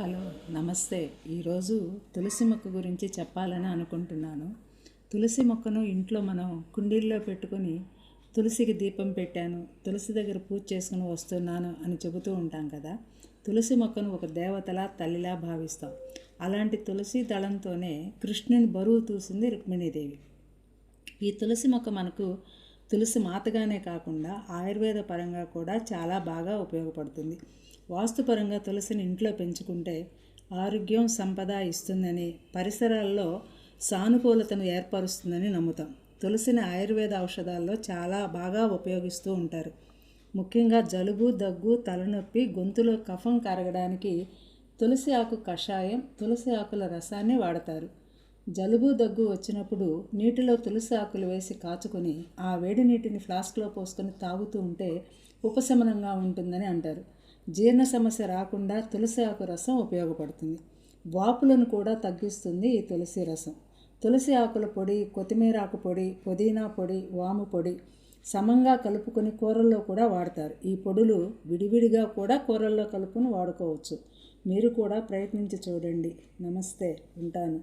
Hello నమస్తే. ఈరోజు తులసి మొక్క గురించి చెప్పాలని అనుకుంటున్నాను. తులసి మొక్కను ఇంట్లో మనం కుండీల్లో పెట్టుకొని తులసికి దీపం పెట్టాను తులసి దగ్గర పూజ చేసుకుని వస్తున్నాను అని చెబుతూ ఉంటాం కదా. తులసి మొక్కను ఒక దేవతలా తల్లిలా భావిస్తాం. అలాంటి తులసి దళంతోనే కృష్ణుని బరువు తూసింది రుక్మిణీదేవి. ఈ తులసి మొక్క మనకు తులసి మాతగానే కాకుండా ఆయుర్వేద పరంగా కూడా చాలా బాగా ఉపయోగపడుతుంది. వాస్తుపరంగా తులసిని ఇంట్లో పెంచుకుంటే ఆరోగ్యం సంపద ఇస్తుందని పరిసరాల్లో సానుకూలతను ఏర్పరుస్తుందని నమ్ముతాం. తులసిని ఆయుర్వేద ఔషధాల్లో చాలా బాగా ఉపయోగిస్తూ ఉంటారు. ముఖ్యంగా జలుబు దగ్గు తలనొప్పి గొంతులో కఫం కరగడానికి తులసి ఆకు కషాయం తులసి ఆకుల రసాన్ని వాడతారు. జలుబు దగ్గు వచ్చినప్పుడు నీటిలో తులసి ఆకులు వేసి కాచుకొని ఆ వేడి నీటిని ఫ్లాస్క్లో పోసుకొని తాగుతూ ఉంటే ఉపశమనంగా ఉంటుందని అంటారు. జీర్ణ సమస్య రాకుండా తులసి ఆకు రసం ఉపయోగపడుతుంది. వాపులను కూడా తగ్గిస్తుంది ఈ తులసి రసం. తులసి ఆకుల పొడి కొత్తిమీర ఆకు పొడి పుదీనా పొడి వాము పొడి సమంగా కలుపుకొని కూరల్లో కూడా వాడతారు. ఈ పొడులు విడివిడిగా కూడా కూరల్లో కలుపుకొని వాడుకోవచ్చు. మీరు కూడా ప్రయత్నించి చూడండి. నమస్తే. ఉంటాను.